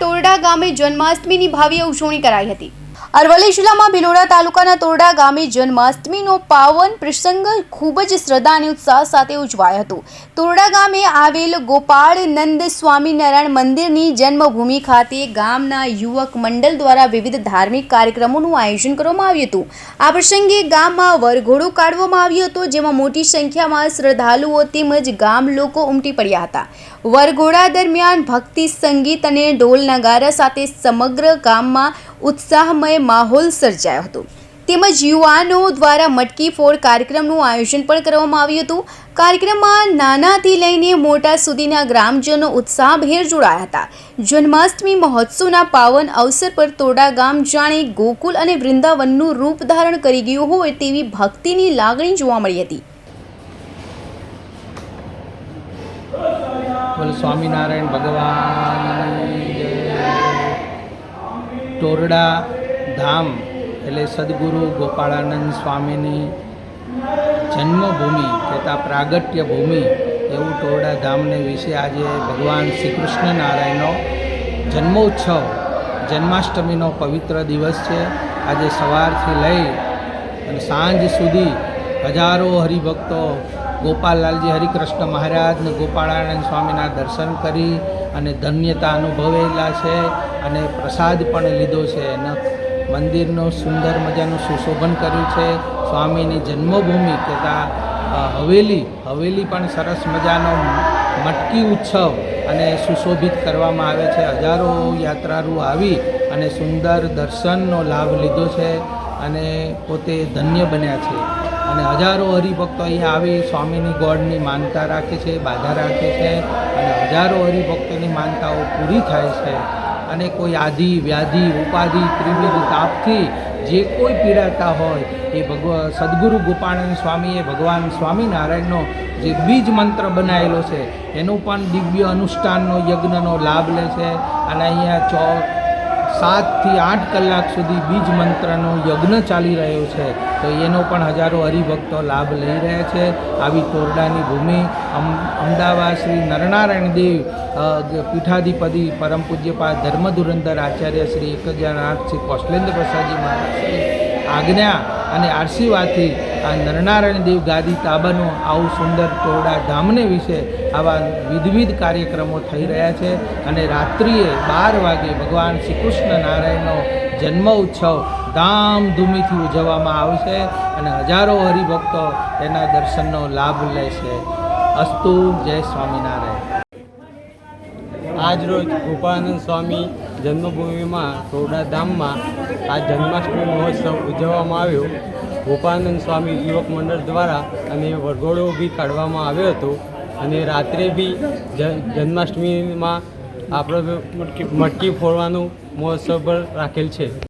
તોરડા ગામે જન્માષ્ટમીની ભાવ્ય ઉજવણી કરાઈ હતી. અરવલ્લી જિલ્લામાં ભિલોડા તાલુકાના તોરડા ગામે જન્માષ્ટમીનો પાવન પ્રસંગ ખૂબ જ શ્રદ્ધા અને ઉત્સાહ સાથે ઉજવાયો હતો. તોરડા ગામે આવેલ ગોપાળ નંદ સ્વામિનારાયણ મંદિરની જન્મભૂમિ ખાતે ગામના યુવક મંડળ દ્વારા વિવિધ ધાર્મિક કાર્યક્રમોનું આયોજન કરવામાં આવ્યું હતું. આ પ્રસંગે ગામમાં વરઘોડો કાઢવામાં આવ્યો હતો, જેમાં મોટી સંખ્યામાં શ્રદ્ધાળુઓ તેમજ ગામ લોકો ઉમટી પડ્યા હતા. વરઘોડા દરમિયાન ભક્તિ, સંગીત અને ઢોલ નગારા સાથે સમગ્ર ગામમાં ઉત્સાહમય માહોલ સર્જાયો હતો. તેમજ યુવાનો દ્વારા મટકી ફોડ કાર્યક્રમનું આયોજન પણ કરવામાં આવ્યું હતું. કાર્યક્રમમાં નાનાથી લઈને મોટા સુધીના ગ્રામજનો ઉત્સાહભેર જોડાયા હતા. જન્માષ્ટમી મહોત્સવના પાવન અવસર પર તોડા ગામ જાણે ગોકુલ અને વૃંદાવનનું રૂપ ધારણ કરી ગયું હોય તેવી ભક્તિની લાગણી જોવા મળી હતી. સ્વામિનારાયણ ભગવાન. ટોરડા ધામ એટલે સદગુરુ ગોપાળાનંદ સ્વામીની જન્મભૂમિ તથા પ્રાગટ્ય ભૂમિ એવું ટોરડા ધામને વિશે આજે ભગવાન શ્રી કૃષ્ણ નારાયણનો જન્મોત્સવ, જન્માષ્ટમીનો પવિત્ર દિવસ છે. આજે સવારથી લઈ અને સાંજ સુધી હજારો હરિભક્તો ગોપાલલાલજી હરિકૃષ્ણ મહારાજને ગોપાળાનંદ સ્વામીના દર્શન કરી અને ધન્યતા અનુભવેલા છે અને પ્રસાદ પણ લીધો છે. અને મંદિરનું સુંદર મજાનું સુશોભન કર્યું છે. સ્વામીની જન્મભૂમિ તથા હવેલી હવેલી પણ સરસ મજાનો મટકી ઉત્સવ અને સુશોભિત કરવામાં આવે છે. હજારો યાત્રાળુ આવી અને સુંદર દર્શનનો લાભ લીધો છે અને પોતે ધન્ય બન્યા છે. અને હજારો હરિભક્તો અહીંયા આવી, સ્વામીની ગોળની માનતા રાખે છે, બાધા રાખે છે અને હજારો હરિભક્તોની માનતાઓ પૂરી થાય છે. અને કોઈ આધિ, વ્યાધિ, ઉપાધિ ત્રિવિધ તાપથી જે કોઈ પીડાતા હોય, એ ભગવા, સદગુરુ ગોપાળાનંદ સ્વામીએ ભગવાન સ્વામિનારાયણનો જે બીજ મંત્ર બનાવેલો છે, એનું પણ દિવ્ય અનુષ્ઠાનનો યજ્ઞનો લાભ લે છે. અને અહીંયા ચો સાતથી આઠ કલાક સુધી બીજ મંત્રનો યજ્ઞ ચાલી રહ્યો છે. તો એનો પણ હજારો હરિભક્તો લાભ લઈ રહ્યા છે. આવી તોરડાની ભૂમિ અમ, અમદાવાદ શ્રી નરનારાયણ દેવ પીઠાધિપતિ પરમ પૂજ્યપાદ ધર્મધુરંધર આચાર્ય શ્રી એક હજાર આઠ શ્રી કૌશલેન્દ્ર પ્રસાદજી મહારાજ આજ્ઞા અને આશીર્વાદથી આ નરનારાયણ દેવ ગાદી તાબાનો આવું સુંદર ટોરડા ધામને વિશે આવા વિધવિધ કાર્યક્રમો થઈ રહ્યા છે અને રાત્રિએ બાર વાગે ભગવાન શ્રી કૃષ્ણ નારાયણનો જન્મ ઉત્સવ ધામધૂમીથી ઉજવવામાં આવશે અને હજારો હરિભક્તો એના દર્શનનો લાભ લેશે અસ્તુ, જય સ્વામિનારાયણ. આજ રોજ ગોપાળાનંદ સ્વામી જન્મભૂમિમાં ટોડાધામમાં આ જન્માષ્ટમી મહોત્સવ ઉજવવામાં આવ્યો. ગોપાળાનંદ સ્વામી યુવક મંડળ દ્વારા અને વરઘોડો બી કાઢવામાં આવ્યો હતો અને રાત્રે બી જન્માષ્ટમીમાં આપણે મટકી ફોડવાનું મહોત્સવ પણ રાખેલ છે.